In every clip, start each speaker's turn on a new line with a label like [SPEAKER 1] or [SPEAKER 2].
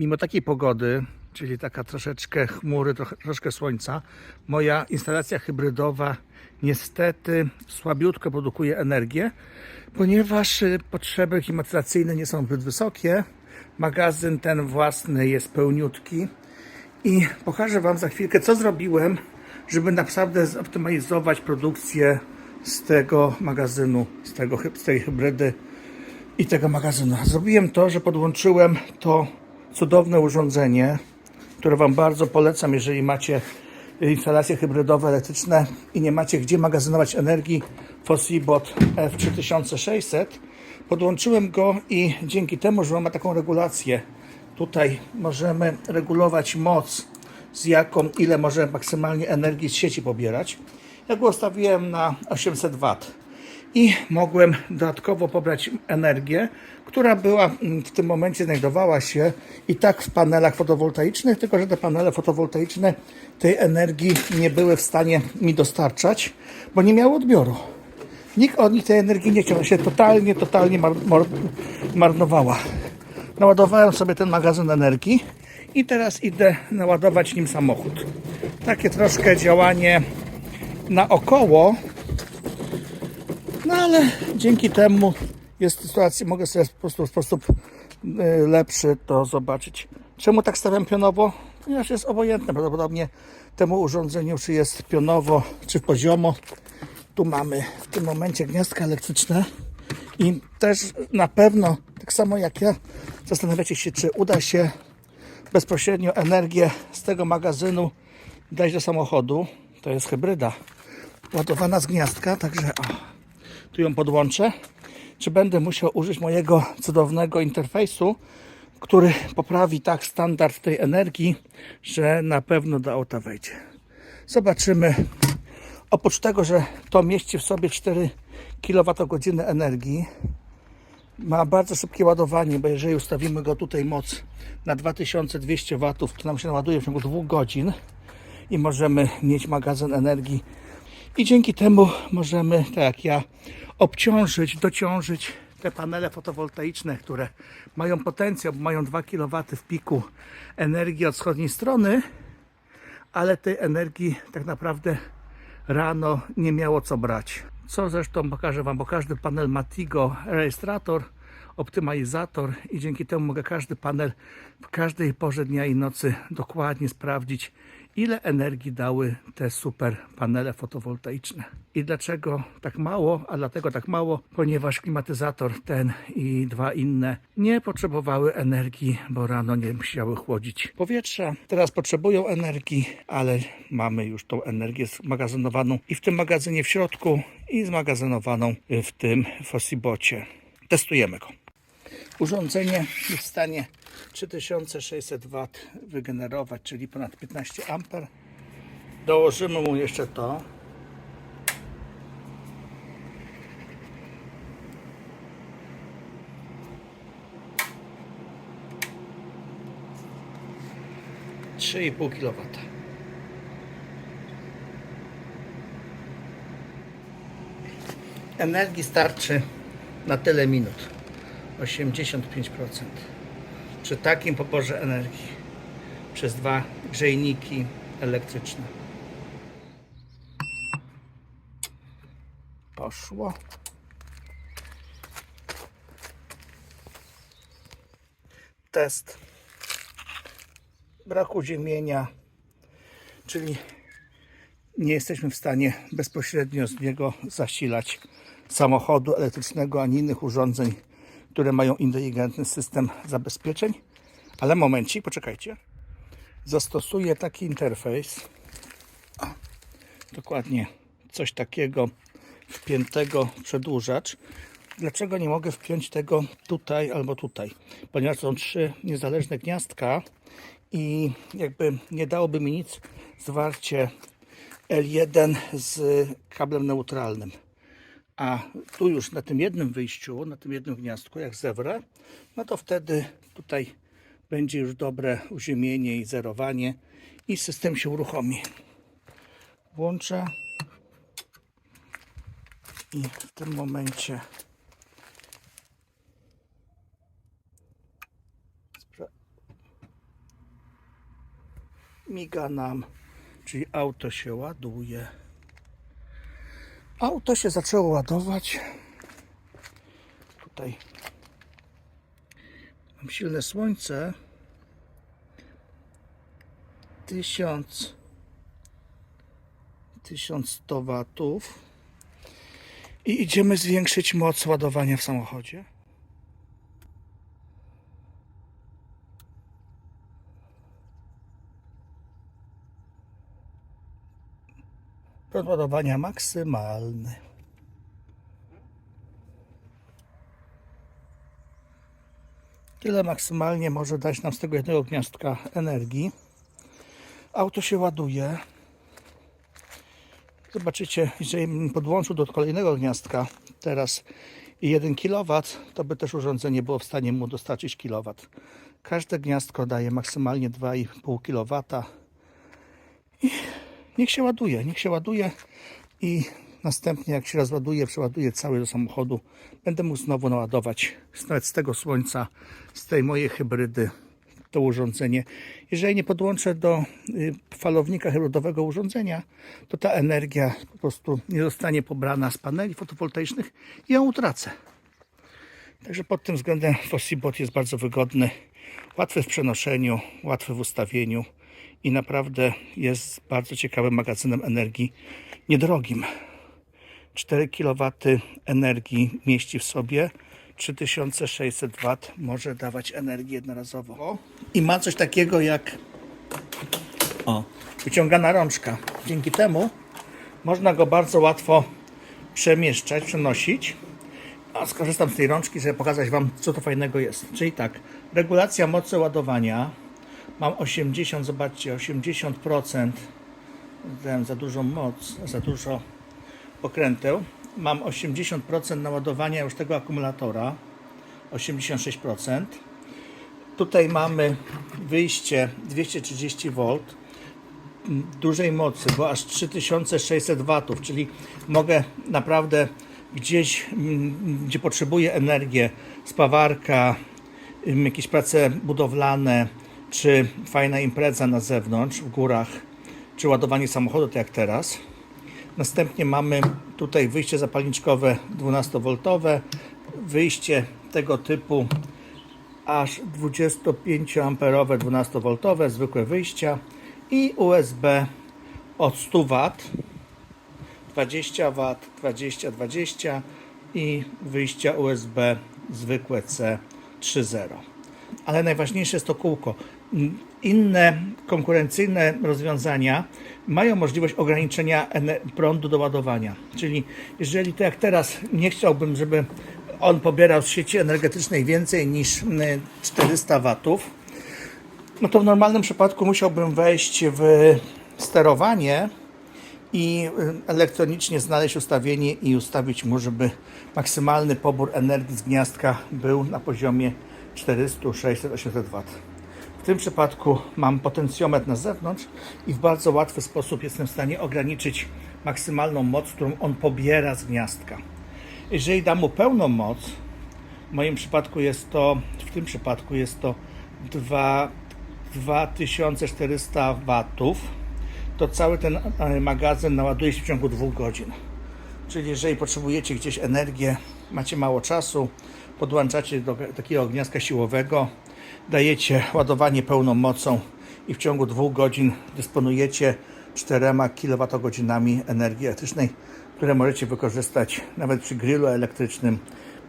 [SPEAKER 1] mimo takiej pogody, czyli taka troszeczkę chmury, troszkę słońca, moja instalacja hybrydowa niestety słabiutko produkuje energię, ponieważ y, potrzeby klimatyzacyjne nie są zbyt wysokie. Magazyn ten własny jest pełniutki i pokażę Wam za chwilkę, co zrobiłem, żeby naprawdę zoptymalizować produkcję z tego magazynu, z, tego, z tej hybrydy i tego magazynu. Zrobiłem to, że podłączyłem to cudowne urządzenie, które Wam bardzo polecam, jeżeli macie instalacje hybrydowe elektryczne i nie macie gdzie magazynować energii Fosibot F3600. Podłączyłem go i dzięki temu, że on ma taką regulację, tutaj możemy regulować moc, z jaką, ile możemy maksymalnie energii z sieci pobierać. Ja go ustawiłem na 800 W i mogłem dodatkowo pobrać energię, która była mm, w tym momencie znajdowała się i tak w panelach fotowoltaicznych, tylko że te panele fotowoltaiczne tej energii nie były w stanie mi dostarczać, bo nie miały odbioru. Nikt od nich tej energii nie chciał, się totalnie, totalnie mar mar marnowała. Naładowałem sobie ten magazyn energii i teraz idę naładować nim samochód. Takie troszkę działanie naokoło, no ale dzięki temu jest sytuacja, mogę sobie po prostu w sposób y, lepszy to zobaczyć. Czemu tak stawiam pionowo? Ponieważ jest obojętne prawdopodobnie temu urządzeniu, czy jest pionowo, czy poziomo. Tu mamy w tym momencie gniazdka elektryczne i też na pewno, tak samo jak ja, zastanawiacie się, czy uda się bezpośrednio energię z tego magazynu dać do samochodu. To jest hybryda ładowana z gniazdka, także o, tu ją podłączę. Czy będę musiał użyć mojego cudownego interfejsu, który poprawi tak standard tej energii, że na pewno do auta wejdzie. Zobaczymy. Oprócz tego, że to mieści w sobie 4 kWh energii, ma bardzo szybkie ładowanie, bo jeżeli ustawimy go tutaj moc na 2200 W, to nam się naładuje w ciągu 2 godzin i możemy mieć magazyn energii. I dzięki temu możemy, tak jak ja, obciążyć, dociążyć te panele fotowoltaiczne, które mają potencjał, bo mają 2 kW w piku energii od wschodniej strony, ale tej energii tak naprawdę rano nie miało co brać. Co zresztą pokażę Wam, bo każdy panel ma Tigo rejestrator, optymalizator i dzięki temu mogę każdy panel w każdej porze dnia i nocy dokładnie sprawdzić, ile energii dały te super panele fotowoltaiczne. I dlaczego tak mało? A dlatego tak mało, ponieważ klimatyzator ten i dwa inne nie potrzebowały energii, bo rano nie musiały chłodzić powietrza. Teraz potrzebują energii, ale mamy już tą energię zmagazynowaną i w tym magazynie w środku i zmagazynowaną w tym Fosibocie. Testujemy go. Urządzenie jest w stanie 3600 W wygenerować, czyli ponad 15 A. Dołożymy mu jeszcze to. Trzy i pół kW. Energii starczy na tyle minut. 85% przy takim poborze energii przez dwa grzejniki elektryczne. Poszło. Test braku ziemienia, czyli nie jesteśmy w stanie bezpośrednio z niego zasilać samochodu elektrycznego ani innych urządzeń, które mają inteligentny system zabezpieczeń. Ale momencik, poczekajcie. Zastosuję taki interfejs. O, dokładnie coś takiego wpiętego przedłużacz. Dlaczego nie mogę wpiąć tego tutaj albo tutaj? Ponieważ są trzy niezależne gniazdka i jakby nie dałoby mi nic zwarcie L1 z kablem neutralnym. A tu już na tym jednym wyjściu, na tym jednym gniazdku, jak zewrę, no to wtedy tutaj będzie już dobre uziemienie i zerowanie i system się uruchomi. Włączę i w tym momencie miga nam, czyli auto się ładuje. Auto się zaczęło ładować. Tutaj mam silne słońce. 1000 1100 watów i idziemy zwiększyć moc ładowania w samochodzie. Prąd ładowania maksymalny. Tyle maksymalnie może dać nam z tego jednego gniazdka energii. Auto się ładuje. Zobaczycie, jeżeli podłączył do kolejnego gniazdka teraz 1 kW, to by też urządzenie było w stanie mu dostarczyć kW. Każde gniazdko daje maksymalnie 2,5 kW. I niech się ładuje, niech się ładuje i następnie jak się rozładuje, przeładuje cały do samochodu, będę mógł znowu naładować nawet z tego słońca, z tej mojej hybrydy to urządzenie. Jeżeli nie podłączę do y, falownika hybrydowego urządzenia, to ta energia po prostu nie zostanie pobrana z paneli fotowoltaicznych i ją utracę. Także pod tym względem Fossibot jest bardzo wygodny, łatwy w przenoszeniu, łatwy w ustawieniu i naprawdę jest bardzo ciekawym magazynem energii, niedrogim. 4 kW energii mieści w sobie, 3600 W może dawać energię jednorazowo. I ma coś takiego jak o, wyciągana rączka. Dzięki temu można go bardzo łatwo przemieszczać, przenosić. A skorzystam z tej rączki, żeby pokazać Wam, co to fajnego jest. Czyli tak, regulacja mocy ładowania. Mam 80, zobaczcie, 80%. Dałem za dużą moc, za dużo pokręteł. Mam 80% naładowania już tego akumulatora. 86%. Tutaj mamy wyjście 230 V dużej mocy, bo aż 3600 watów, czyli mogę naprawdę gdzieś, mm, gdzie potrzebuję energię, spawarka, ym, jakieś prace budowlane, czy fajna impreza na zewnątrz, w górach, czy ładowanie samochodu, tak jak teraz. Następnie mamy tutaj wyjście zapalniczkowe 12V, wyjście tego typu aż 25 amperowe 12V zwykłe wyjścia i USB od 100 W 20 W 20 20 i wyjścia USB zwykłe C 3.0 ale najważniejsze jest to kółko. Inne konkurencyjne rozwiązania mają możliwość ograniczenia prądu do ładowania. Czyli jeżeli tak jak teraz nie chciałbym, żeby on pobierał z sieci energetycznej więcej niż mm, 400 watów, no to w normalnym przypadku musiałbym wejść w sterowanie i y, elektronicznie znaleźć ustawienie i ustawić mu, żeby maksymalny pobór energii z gniazdka był na poziomie 400, 600, 800 W. W tym przypadku mam potencjometr na zewnątrz i w bardzo łatwy sposób jestem w stanie ograniczyć maksymalną moc, którą on pobiera z gniazdka. Jeżeli dam mu pełną moc, w moim przypadku jest to, w tym przypadku jest to 2, 2400 watów, to cały ten e, magazyn naładuje się w ciągu dwóch godzin. Czyli jeżeli potrzebujecie gdzieś energię, macie mało czasu, podłączacie do takiego gniazdka siłowego, dajecie ładowanie pełną mocą i w ciągu dwóch godzin dysponujecie 4 kWh energii elektrycznej, które możecie wykorzystać nawet przy grillu elektrycznym,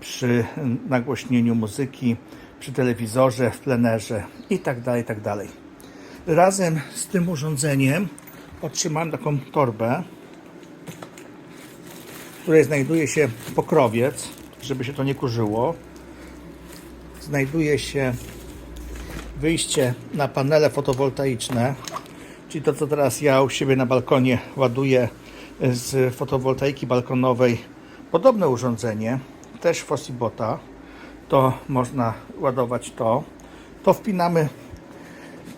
[SPEAKER 1] przy nagłośnieniu muzyki, przy telewizorze, w plenerze itd. itd. Razem z tym urządzeniem otrzymałem taką torbę, w której znajduje się pokrowiec, żeby się to nie kurzyło. Znajduje się wyjście na panele fotowoltaiczne, czyli to, co teraz ja u siebie na balkonie ładuję z fotowoltaiki balkonowej. Podobne urządzenie, też Fossibota. To można ładować to. To wpinamy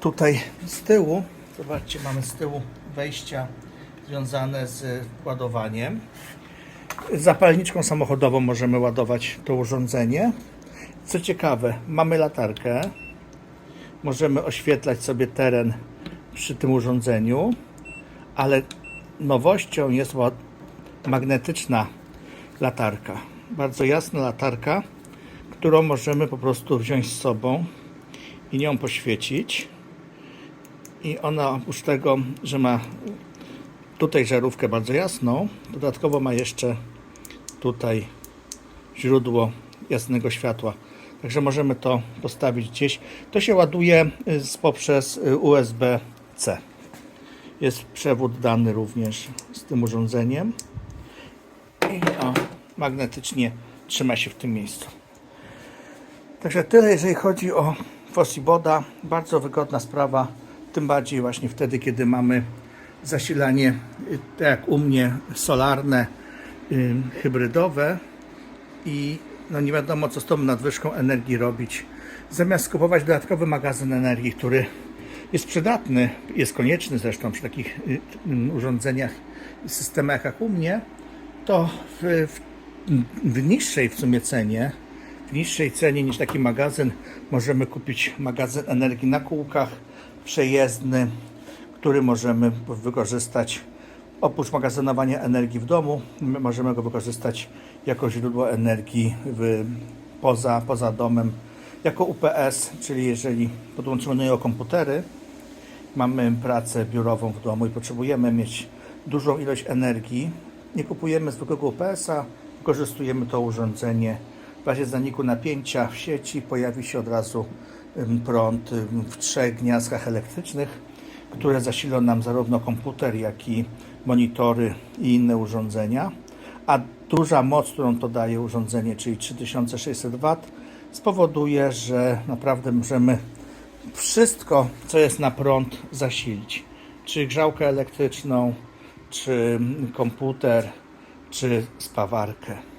[SPEAKER 1] tutaj z tyłu. Zobaczcie, mamy z tyłu wejścia związane z ładowaniem. Zapalniczką samochodową możemy ładować to urządzenie. Co ciekawe, mamy latarkę. Możemy oświetlać sobie teren przy tym urządzeniu, ale nowością jest magnetyczna latarka. Bardzo jasna latarka, którą możemy po prostu wziąć z sobą i nią poświecić. I ona oprócz tego, że ma tutaj żarówkę bardzo jasną, dodatkowo ma jeszcze tutaj źródło jasnego światła. Także możemy to postawić gdzieś. To się ładuje y, poprzez y, USB-C. Jest przewód dany również z tym urządzeniem. I o, magnetycznie trzyma się w tym miejscu. Także tyle, jeżeli chodzi o Fossiboda. Bardzo wygodna sprawa, tym bardziej właśnie wtedy, kiedy mamy zasilanie, y, tak jak u mnie, solarne, hybrydowe i no nie wiadomo, co z tą nadwyżką energii robić. Zamiast kupować dodatkowy magazyn energii, który jest przydatny, jest konieczny zresztą przy takich y, urządzeniach systemach jak u mnie, to w, w, w niższej w sumie cenie, w niższej cenie niż taki magazyn, możemy kupić magazyn energii na kółkach, przejezdny, który możemy wykorzystać oprócz magazynowania energii w domu, my możemy go wykorzystać jako źródło energii w, poza, poza domem, jako UPS, czyli jeżeli podłączymy do niego komputery, mamy pracę biurową w domu i potrzebujemy mieć dużą ilość energii, nie kupujemy zwykłego UPS-a, wykorzystujemy to urządzenie. W razie zaniku napięcia w sieci pojawi się od razu prąd w trzech gniazdkach elektrycznych, które zasilą nam zarówno komputer, jak i monitory i inne urządzenia. A duża moc, którą to daje urządzenie, czyli 3600 W, spowoduje, że naprawdę możemy wszystko, co jest na prąd, zasilić. Czy grzałkę elektryczną, czy komputer, czy spawarkę.